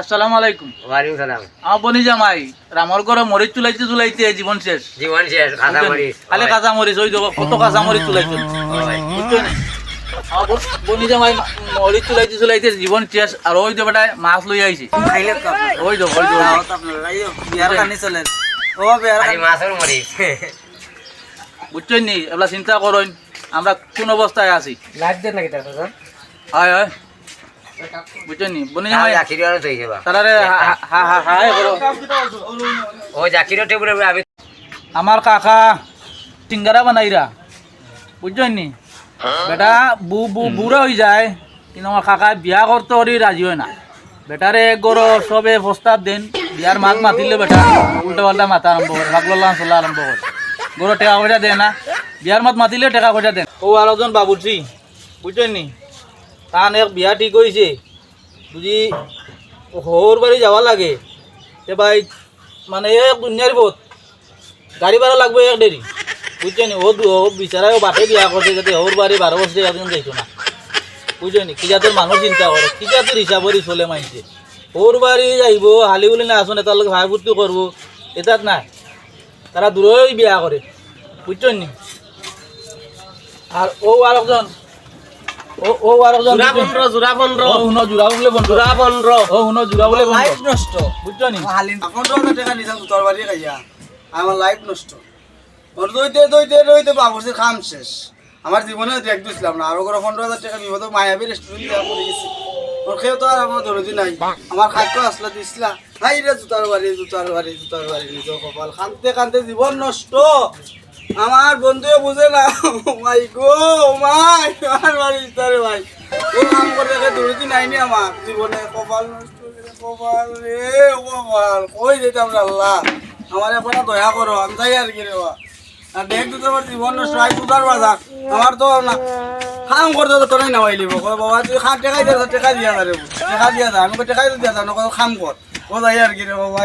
আসসালামু আলাইকুম। ওয়ালাইকুম সালাম। আমার বনি জামাই রামর ঘরে মরিচ চুলাইতে চুলাইতে জীবন শেষ। জীবন শেষ খাতা মরিস খালি কাঁচা মরিচ ওই দেখো কত কাঁচা মরিচ বুঝছ নি? বনি জামাই মরিচ চুলাইতে চুলাইতে জীবন শেষ আর ওই যে বেটায় মাছ লই আইছে। ওই দেখো ওই বিয়ার ও মাছের মরিস বুঝছ নি? এগুলা চিন্তা করেন আমরা কোন অবস্থায় আছি? লাইট দেন নাকি হয় হয় বুঝছ নি বনি জামাই জাকির আর তৈছে বা। তারারে হা- হা হা ও জাকির টেবুলে আমি আমার কাকা সিঙ্গারা বানাইরা। বুঝছেন নি বেটা বু বু বুড়া হয়ে যায় কিন্তু আমার কাকা বিয়া করতে হরি রাজি হয় না। বেটারে গরো সবে প্রস্তাব দেন। বিয়ার মাত মাতিলে বেটা উল্টা পাল্টা মাথা আরম্ভ করে ভাগলাম চলা আরম্ভ করে। গরো টেকা পয়সা দেয় না। বিয়ার মাত মাতিলে টেকা পয়সা দেন। ও আরেকজন বাবুর্চি। বুঝছেন নি তান এক বিয়া ঠিক হয়েছে যদি হোর বাড়ি যাওয়া লাগে। তে ভাই মানে এক দুনিয়ার বোধ গাড়ি ভাড়া লাগবে এক দেরি বুঝছেন ও বিচারায় ও বাটে বিয়া করছে যাতে ওর বাড়ি বারো বছরে একদিন যাইতো না। বুঝছেন কি জাতের মানুষ চিন্তা করে কি জাতের হিসাবরি চলে মাইছে ওর বাড়ি যাইব হালি বলি না আসুন এটার লোক ভাই ফুর্তি করব এটাত নাই। তারা দূরেই বিয়া করে বুঝছেন নি? আর ও আরেকজন ও ও ও হুনো বলে ও হুনো বলে লাইফ নষ্ট। বুঝছ নি? হালিন পনেরো হাজার টাকা নিছাম তোর বাড়ি খাইয়া আমার লাইফ নষ্ট। ওর দইতে দইতে দইতে বাবুসের খাম শেষ। আমার জীবনে দেখ দিছিলাম না। আরও করে পনেরো হাজার টাকা বিপদ মায়াবী রেস্টুরেন্ট দেওয়া পড়ে গেছি। ওর খেয়েও তো আর আমার দরদি নাই। আমার খাদ্য আসলা দিছিলা। হাই রে জুতার বাড়ি জুতার বাড়ি জুতার বাড়ি নিজের কপাল। কানতে কানতে জীবন নষ্ট। আমার বন্ধুও বুঝে না মাই গো মাই, আমার বাড়ি জুতার ভাই। ও কাম করে রেখে দরদি নাইনি আমার। জীবনে কপাল কপাল রে কপাল। কই যেতাম আল্লাহ? আমার এখন দয়া করো, আমি তাই আর কি রে আর দেখ তো তোমার জীবন নষ্ট হয় আমার তো না কাম করতে তো তোরাই নামাই লিব। বাবা, তুই খা, টেকাই দিয়া টেকা দিয়া যা রে টেকা দিয়া যা, আমি কই টেকাই দিয়া যা নকয় কাম কর। ও যাই আর কি রে বাবা